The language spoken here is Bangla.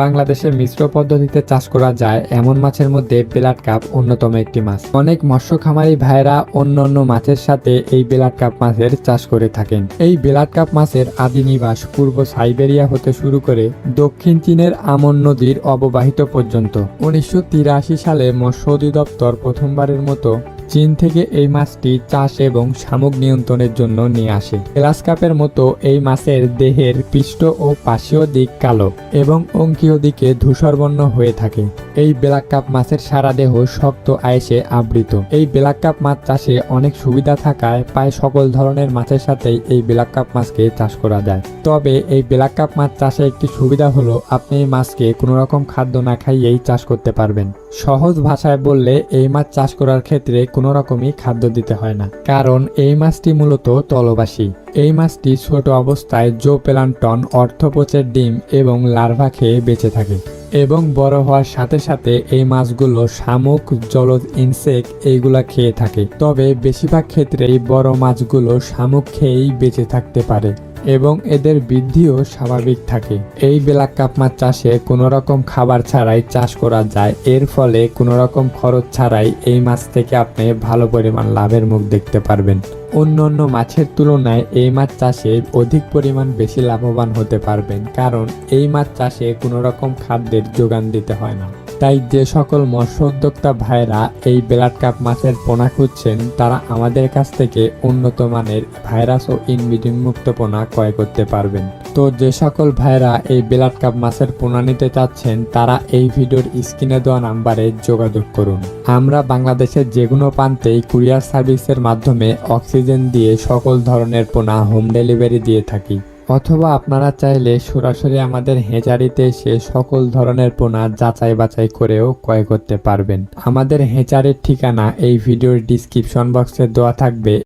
বাংলাদেশে মিশ্র পদ্ধতিতে চাষ করা যায়, এমন মাছের মধ্যে বেলাট কাপ অন্যতম একটি মাছ। অনেক মৎস্য খামারি ভাইরা অন্য অন্য মাছের সাথে এই বেলাট কাপ মাছের চাষ করে থাকেন। এই বেলাট কাপ মাছের আদি নিবাস পূর্ব সাইবেরিয়া হতে শুরু করে দক্ষিণ চীনের আমন নদীর অববাহিত পর্যন্ত। উনিশশো তিরাশি সালে মৎস্য অধিদপ্তর প্রথমবারের মতো চীন থেকে এই মাছটি চাষ এবং শামুক নিয়ন্ত্রণের জন্য নিয়ে আসে। গ্লাস কাপের মতো এই মাছের দেহের পৃষ্ঠ ও পাশীয় দিক কালো এবং অঙ্কীয় দিকে ধূসরবর্ণ হয়ে থাকে। এই ব্ল্যাক কাপ মাছের সারা দেহ শক্ত আয়েসে আবৃত। এই ব্ল্যাক কাপ মাছ চাষে অনেক সুবিধা থাকায় প্রায় সকল ধরনের মাছের সাথেই এই ব্ল্যাক কাপ মাছকে চাষ করা যায়। তবে এই ব্ল্যাক কাপ মাছ চাষে একটি সুবিধা হলো আপনি এই মাছকে কোনো রকম খাদ্য না খাইয়েই চাষ করতে পারবেন। সহজ ভাষায় বললে এই মাছ চাষ করার ক্ষেত্রে কোনো রকমই খাদ্য দিতে হয় না। কারণ এই মাছটি মূলত তলবাসী। এই মাছটি ছোট অবস্থায় জো প্লান্টন অর্থপোচের ডিম এবং লার্ভা খেয়ে বেঁচে থাকে এবং বড় হওয়ার সাথে সাথে এই মাছগুলো শামুক, জলজ ইনসেক্ট এইগুলা খেয়ে থাকে। তবে বেশিরভাগ ক্ষেত্রেই বড় মাছগুলো শামুক খেয়েই বেঁচে থাকতে পারে। এবং এদের বৃদ্ধিও স্বাভাবিক থাকে। এই ব্ল্যাক কাপ মাছ চাষে কোনো রকম খাবার ছাড়াই চাষ করা যায়। এর ফলে কোনো রকম খরচ ছাড়াই এই মাছ থেকে আপনি ভালো পরিমাণ লাভের মুখ দেখতে পারবেন। অন্য অন্য মাছের তুলনায় এই মাছ চাষে অধিক পরিমাণ বেশি লাভবান হতে পারবেন। কারণ এই মাছ চাষে কোনো রকম খাদ্যের যোগান দিতে হয় না। তাই যে সকল মৎস্য উদ্যোক্তা ভাইরা এই ব্লাড কাপ মাছের পোনা খুঁজছেন, তারা আমাদের কাছ থেকে উন্নত মানের ভাইরাস ও ইনব্রিডিং মুক্ত পোনা ক্রয় করতে পারবেন। তো যে সকল ভাইরা এই ব্লাড কাপ মাছের পোনা নিতে চাচ্ছেন, তারা এই ভিডিওর স্ক্রিনে দেওয়া নাম্বারে যোগাযোগ করুন। আমরা বাংলাদেশের যে কোনো প্রান্তেই কুরিয়ার সার্ভিসের মাধ্যমে অক্সিজেন দিয়ে সকল ধরনের পোনা হোম ডেলিভারি দিয়ে থাকি। অথবা আপনারা চাইলে সরাসরি আমাদের হেচারিতে এসে সকল ধরনের পোনা যাচাই বাছাই করেও ক্রয় করতে পারবেন। আমাদের হেচারির ঠিকানা এই ভিডিওর ডিসক্রিপশন বক্সে দেওয়া থাকবে।